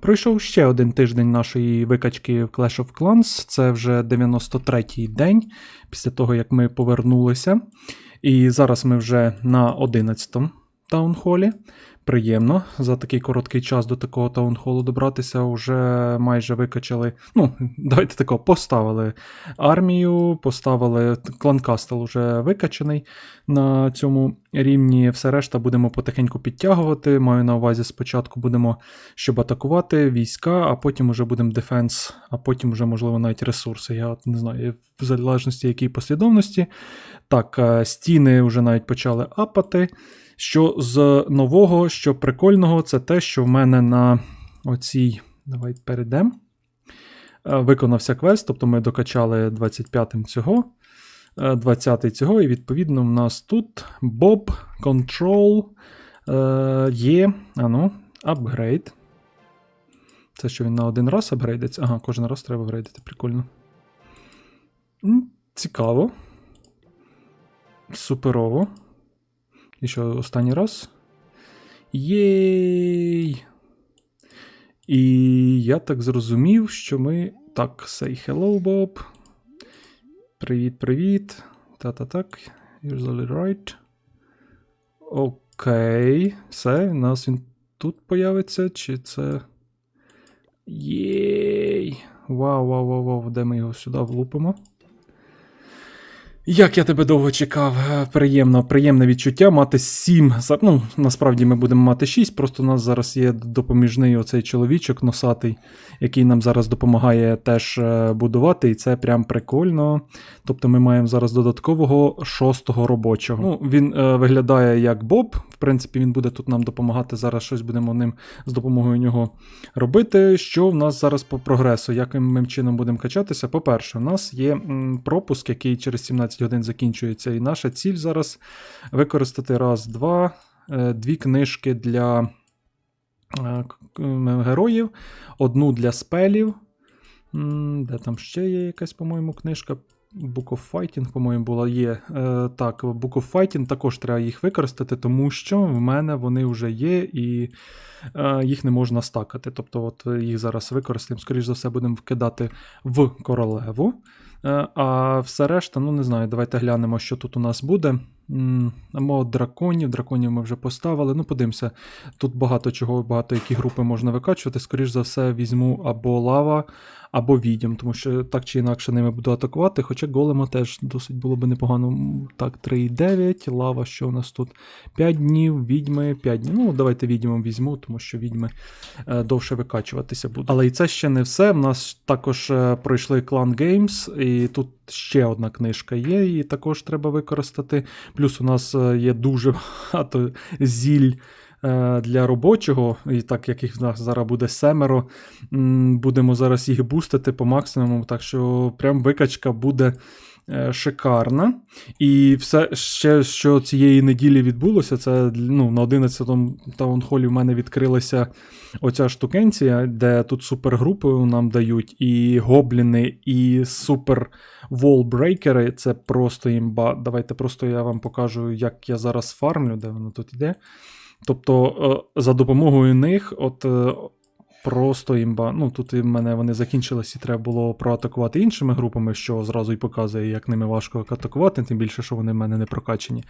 Пройшов ще один тиждень нашої викачки в Clash of Clans. Це вже 93-й день після того, як ми повернулися. І зараз ми вже на 11-му таунхолі. Приємно за такий короткий час до такого таунхолу добратися. Вже майже викачали. Ну, давайте тако, поставили армію, поставили клан Кастел вже викачаний на цьому рівні. Все решта будемо потихеньку підтягувати. Маю на увазі, спочатку будемо щоб атакувати війська, а потім вже будемо дефенс, а потім вже, можливо, навіть ресурси. Я не знаю, в залежності якій послідовності. Так, е, стіни вже навіть почали апати. Що з нового, що прикольного, це те, що в мене на оцій. Давай перейдемо. Е, Виконався квест, тобто ми докачали 25-м цього, 20-й цього, і відповідно в нас тут Bob Control е, є. Ану, апгрейд. Це що він на один раз апгрейдиться? Ага, кожен раз треба апгрейдити, прикольно. Цікаво. Суперово. І останній раз? Єй! І я так зрозумів, що ми. Так, say hello, Bob. Привіт, привіт. Та-та-так. Usually right. Окей. Все, у нас він тут появиться, чи це. Єй! Вау, вау, вау, вау, де ми його сюди влупимо? Як я тебе довго чекав, Е, приємно, приємне відчуття мати сім. Ну, насправді ми будемо мати шість, просто у нас зараз є допоміжний оцей чоловічок носатий, який нам зараз допомагає теж е, будувати, і це прям прикольно. Тобто ми маємо зараз додаткового шостого робочого. Ну, він е, виглядає як Боб. В принципі, він буде тут нам допомагати. Зараз щось будемо ним з допомогою нього робити. Що в нас зараз по прогресу? Яким ми чином будемо качатися? По-перше, у нас є м, пропуск, який через 17 годин закінчується. І наша ціль зараз використати раз, два, е, дві книжки для е, героїв, одну для спелів. Де там ще є якась, по-моєму, книжка? Book of Fighting, по-моєму, була є. Е, так, Book of Fighting також треба їх використати, тому що в мене вони вже є і е, їх не можна стакати. Тобто, от їх зараз використаємо. Скоріш за все, будемо вкидати в королеву. Е, а все решта, ну не знаю, давайте глянемо, що тут у нас буде. Мод драконів. Драконів ми вже поставили. Ну, подивимося. Тут багато чого, багато які групи можна викачувати. Скоріш за все, візьму або лава, або відьом, тому що так чи інакше ними буду атакувати. Хоча голема теж досить було би непогано. Так, 3,9. Лава, що у нас тут? 5 днів, відьми, 5 днів. Ну, давайте відьмом візьму, тому що відьми е, довше викачуватися будуть. Але і це ще не все. В нас також е, пройшли клан Games, і тут ще одна книжка є, і також треба використати. Плюс у нас е, є дуже багато зіль. Е, Для робочого, і так як їх зараз буде семеро, будемо зараз їх бустити по максимуму, так що прям викачка буде е, шикарна. І все ще, що цієї неділі відбулося, це ну, на 11-му таунхолі в мене відкрилася оця штукенція, де тут супергрупи нам дають, і гобліни, і супер волбрейкери. Це просто імба. Давайте просто я вам покажу, як я зараз фармлю, де воно тут іде. Тобто, е, за допомогою них, от. Просто імба. Ну, тут і в мене вони закінчились, і треба було проатакувати іншими групами, що зразу й показує, як ними важко атакувати, тим більше, що вони в мене не прокачені.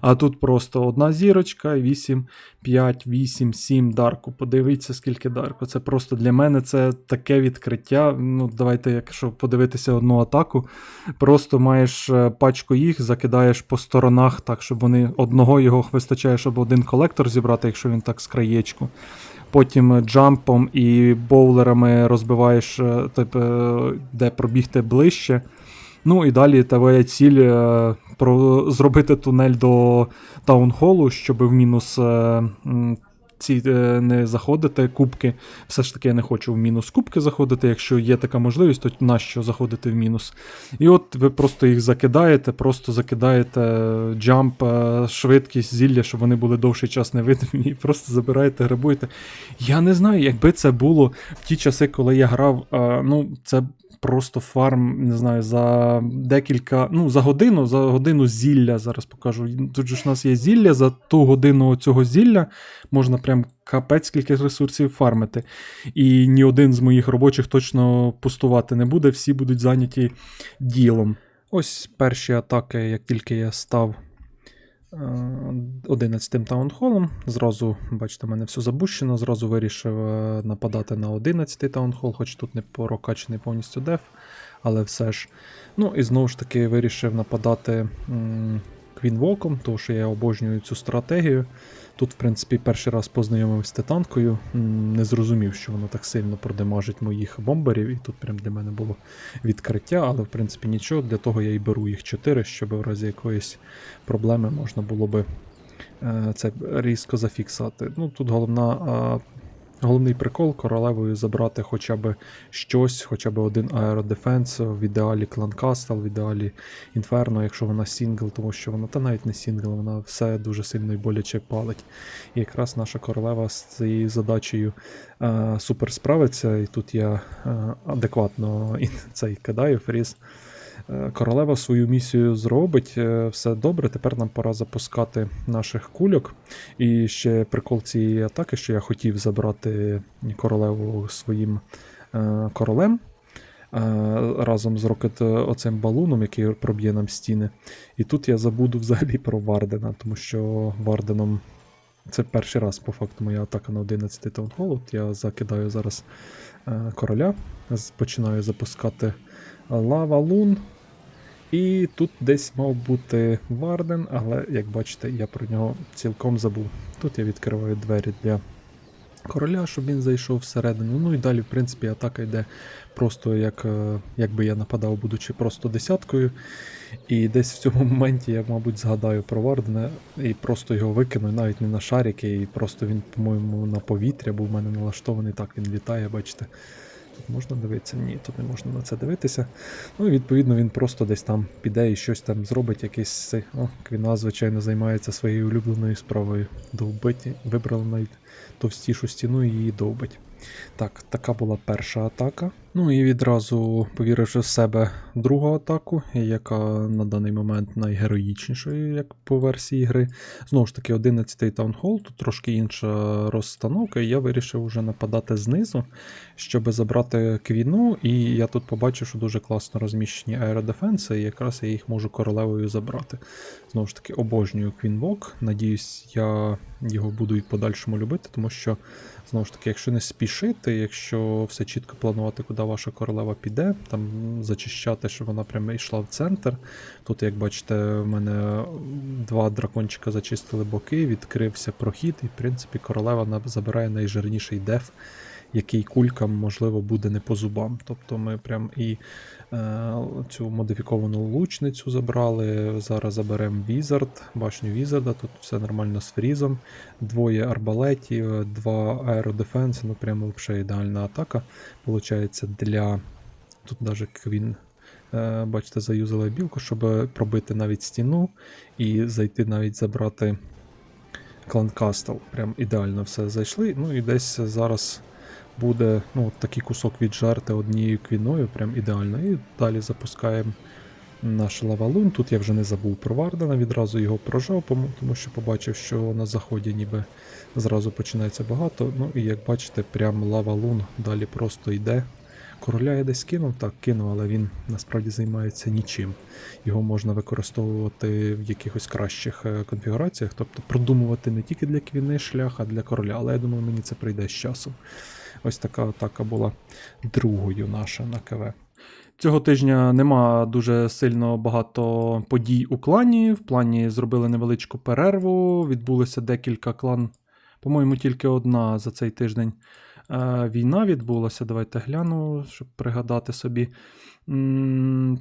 А тут просто одна зірочка, 8, 5, 8, 7 дарку. Подивіться, скільки дарку. Це просто для мене це таке відкриття. Ну, давайте, якщо подивитися одну атаку, просто маєш е, пачку їх, закидаєш по сторонах, так, щоб вони одного його вистачає, щоб один колектор зібрати, якщо він так з краєчку. Потім джампом і боулерами розбиваєш, е, тип, е, де пробігти ближче. Ну і далі твоя ціль е, про, зробити тунель до таунхолу, щоб в мінус ці е, не заходити кубки. Все ж таки я не хочу в мінус кубки заходити. Якщо є така можливість, то нащо заходити в мінус? І от ви просто їх закидаєте, просто закидаєте джамп, е, швидкість, зілля, щоб вони були довший час невидимі, і просто забираєте, грабуєте. Я не знаю, якби це було в ті часи, коли я грав. е, ну, це просто фарм, не знаю, за декілька, ну, за годину, за годину зілля зараз покажу. Тут ж у нас є зілля, за ту годину цього зілля можна прям капець скільки ресурсів фармити. І ні один з моїх робочих точно пустувати не буде, всі будуть зайняті ділом. Ось перші атаки, як тільки я став 11-м таунхолом. Зразу, бачите, мене все забущено, зразу вирішив е, нападати на 11-й таунхол, хоч тут не прокачаний повністю деф, але все ж. Ну і знову ж таки вирішив нападати Квінвоком, тому що я обожнюю цю стратегію. Тут, в принципі, перший раз познайомився з титанкою, не зрозумів, що воно так сильно продемажить моїх бомберів, і тут прям для мене було відкриття, але в принципі нічого, для того я і беру їх 4, щоб в разі якоїсь проблеми можна було би е, це різко зафіксати. Ну, тут головна, головний прикол королевою забрати хоча б щось, хоча б один аеродефенс, в ідеалі кланкастел, в ідеалі інферно, якщо вона сінгл, тому що вона та навіть не сінгл, вона все дуже сильно і боляче палить. І якраз наша королева з цією задачею е, супер справиться, і тут я е, адекватно цей кидаю фріз. Е, Королева свою місію зробить, е, все добре. Тепер нам пора запускати наших кульок. І ще прикол цієї атаки, що я хотів забрати королеву своїм е, королем разом з рокет оцим балуном, який проб'є нам стіни. І тут я забуду взагалі про Вардена, тому що Варденом. Це перший раз, по факту, моя атака на 11 таунхол. От Я закидаю зараз короля, починаю запускати лава лун. І тут десь мав бути Варден, але як бачите, я про нього цілком забув. Тут я відкриваю двері для короля, щоб він зайшов всередину. Ну і далі, в принципі, атака йде просто як, е, якби я нападав, будучи просто десяткою. І десь в цьому моменті я, мабуть, згадаю про Вардена і просто його викину, навіть не на шарики, і просто він, по-моєму, на повітря був в мене налаштований. Так, він літає, бачите. Тут можна дивитися? Ні, тут не можна на це дивитися. Ну і відповідно він просто десь там піде і щось там зробить, якийсь. О, Квіна, звичайно, займається своєю улюбленою справою. Довбиті. Вибрала навіть товстішу стіну і її довбить. Так, така була перша атака. Ну і відразу повіривши в себе другу атаку, яка на даний момент найгероїчнішою, як по версії гри. Знову ж таки, 11-й таунхол, тут трошки інша розстановка, і я вирішив вже нападати знизу, щоб забрати квіну. І я тут побачив, що дуже класно розміщені аеродефенси, і якраз я їх можу королевою забрати. Знову ж таки, обожнюю Квінвок. Надіюсь, я його буду і в подальшому любити, тому що, знову ж таки, якщо не спішити, якщо все чітко планувати, куди ваша королева піде, там зачищати, щоб вона прямо йшла в центр. Тут, як бачите, в мене два дракончика зачистили боки, відкрився прохід, і в принципі королева забирає найжирніший деф, який кулькам, можливо, буде не по зубам. Тобто ми прям і е, цю модифіковану лучницю забрали. Зараз заберемо Візард, башню Візарда, тут все нормально з фрізом. Двоє арбалетів, два аеродефенси, ну прямо взагалі ідеальна атака. Получається для. Тут навіть Квін, е, бачите, заюзала білку, щоб пробити навіть стіну і зайти навіть забрати клан Кастл. Прям ідеально все зайшли. Ну і десь зараз буде ну, такий кусок віджарти однією квіною, прям ідеально. І далі запускаємо наш лавалун. Тут я вже не забув про Вардена, відразу його прожав, тому тому що побачив, що на заході ніби зразу починається багато. Ну і як бачите, прям лавалун далі просто йде. Короля я десь кинув, так кинув, але він насправді займається нічим. Його можна використовувати в якихось кращих е, конфігураціях, тобто продумувати не тільки для квіни шлях, а для короля. Але я думаю, мені це прийде з часом. Ось така атака була другою наша на КВ. Цього тижня нема дуже сильно багато подій у клані. В плані зробили невеличку перерву. Відбулося декілька клан. По-моєму, тільки одна за цей тиждень війна відбулася. Давайте гляну, щоб пригадати собі.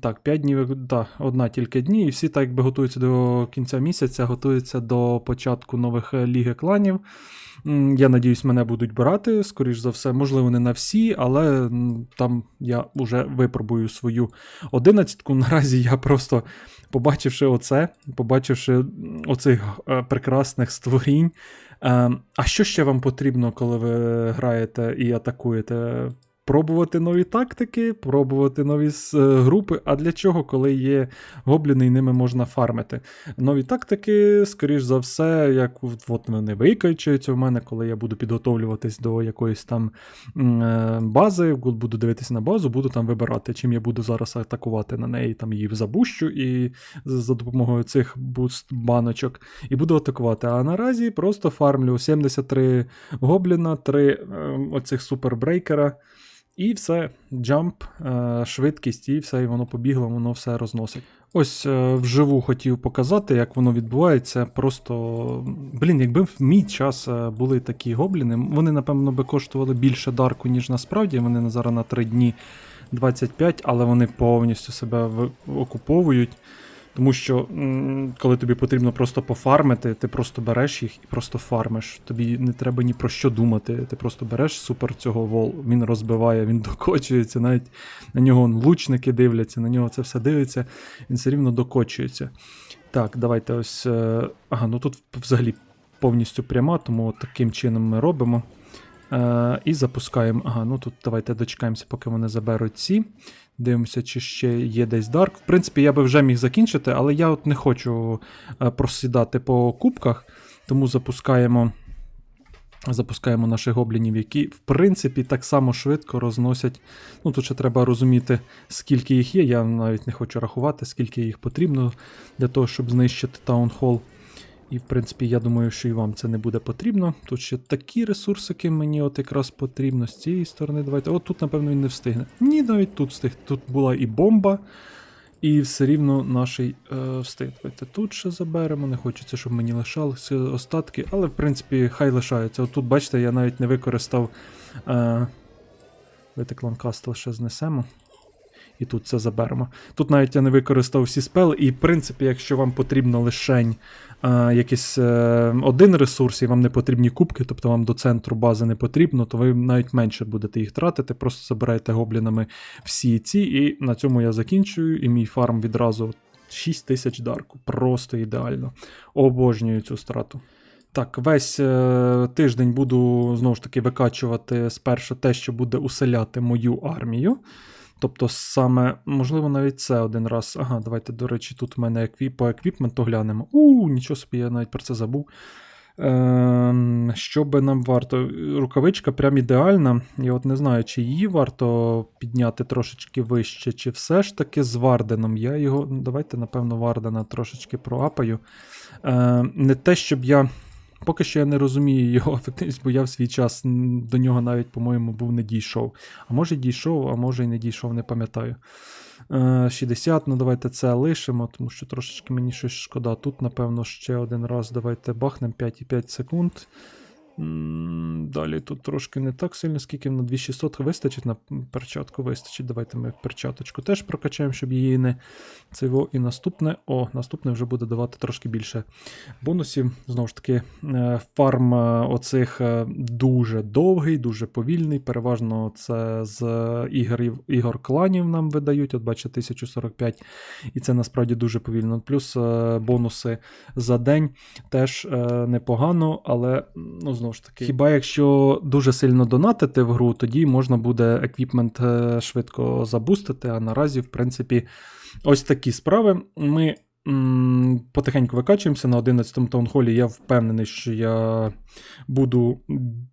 Так, 5 днів, да, одна тільки дні, і всі так якби готуються до кінця місяця, готуються до початку нових е, ліги кланів. Я надіюсь, мене будуть брати, скоріш за все, можливо, не на всі, але там я вже випробую свою одинадцятку. Наразі я просто, побачивши оце, побачивши оцих е, прекрасних створінь. Е, А що ще вам потрібно, коли ви граєте і атакуєте? Пробувати нові тактики, пробувати нові е, групи. А для чого, коли є гобліни і ними можна фармити? Нові тактики, скоріш за все, як от вони викачуються в мене, коли я буду підготовлюватись до якоїсь там е, бази, буду дивитися на базу, буду там вибирати, чим я буду зараз атакувати на неї, там її забущу і за допомогою цих буст баночок і буду атакувати. А наразі просто фармлю 73 гобліна, 3 е, оцих супербрейкера. І все, джамп, е, швидкість, і все, і воно побігло, воно все розносить. Ось е, вживу хотів показати, як воно відбувається. Просто, блін, якби в мій час е, були такі гобліни, вони, напевно, би коштували більше дарку, ніж насправді. Вони зараз на 3 дні 25, але вони повністю себе окуповують. Тому що, коли тобі потрібно просто пофармити, ти просто береш їх і просто фармиш. Тобі не треба ні про що думати. Ти просто береш супер цього вол, він розбиває, він докочується, навіть на нього лучники дивляться, на нього це все дивиться, він все рівно докочується. Так, давайте ось. е, Ага, ну тут взагалі повністю пряма, тому таким чином ми робимо. Е, і запускаємо. Ага, ну тут давайте дочекаємося, поки вони заберуть ці. Дивимося, чи ще є десь Дарк. В принципі, я би вже міг закінчити, але я от не хочу е, просідати по кубках, тому запускаємо. Запускаємо наших гоблінів, які, в принципі, так само швидко розносять. Ну, тут ще треба розуміти, скільки їх є. Я навіть не хочу рахувати, скільки їх потрібно для того, щоб знищити таунхол. І, в принципі, я думаю, що і вам це не буде потрібно. Тут ще такі ресурсики мені от якраз потрібно з цієї сторони. Давайте. От тут, напевно, він не встигне. Ні, навіть тут встиг. Тут була і бомба, і все рівно наш е, встиг. Давайте тут ще заберемо. Не хочеться, щоб мені лишалися остатки, але, в принципі, хай лишаються. От тут, бачите, я навіть не використав. Е, Давайте Ланкастл ще знесемо. І тут це заберемо. Тут навіть я не використав всі спели, і в принципі, якщо вам потрібно лишень е, якийсь е, один ресурс, і вам не потрібні кубки, тобто вам до центру бази не потрібно, то ви навіть менше будете їх тратити, просто забираєте гоблінами всі ці, і на цьому я закінчую, і мій фарм відразу 6 тисяч дарку. Просто ідеально. Обожнюю цю страту. Так, весь е, тиждень буду знову ж таки викачувати спершу те, що буде уселяти мою армію. Тобто, саме, можливо, навіть це один раз. Ага, давайте, до речі, тут в мене еквіп, по еквіпменту глянемо. У, нічого собі, я навіть про це забув. Ем, що би нам варто? Рукавичка прям ідеальна. Я от не знаю, чи її варто підняти трошечки вище, чи все ж таки з Варденом. Я його. Давайте, напевно, Вардена трошечки проапаю. Е, не те, щоб я. Поки що я не розумію його ефективність, бо я в свій час до нього навіть, по-моєму, був не дійшов. А може дійшов, а може і не дійшов, не пам'ятаю. Е, 60, ну давайте це лишимо, тому що трошечки мені щось шкода. Тут, напевно, ще один раз давайте бахнемо 5,5 секунд. Далі тут трошки не так сильно, скільки на 2600 вистачить, на перчатку вистачить. Давайте ми перчаточку теж прокачаємо, щоб її не цього. І наступне. О, наступне вже буде давати трошки більше бонусів. Знову ж таки, е, фарм е, оцих е, дуже довгий, дуже повільний. Переважно це з ігор, ігор кланів нам видають. От бачите, 1045. І це насправді дуже повільно. Плюс бонуси за день теж непогано, але ну, знову ж таки, хіба якщо дуже сильно донатити в гру, тоді можна буде еквіпмент е, швидко забустити. А наразі, в принципі, ось такі справи. Ми потихеньку викачуємося на 11-му таунхолі. Я впевнений, що я буду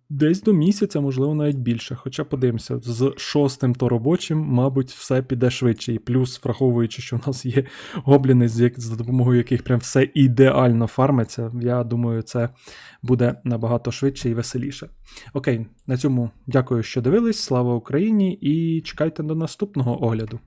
десь до місяця, можливо, навіть більше. Хоча подивимося, з шостим то робочим, мабуть, все піде швидше. І плюс, враховуючи, що в нас є гобліни, за допомогою яких прям все ідеально фармиться, я думаю, це буде набагато швидше і веселіше. Окей, на цьому дякую, що дивились. Слава Україні і чекайте до наступного огляду.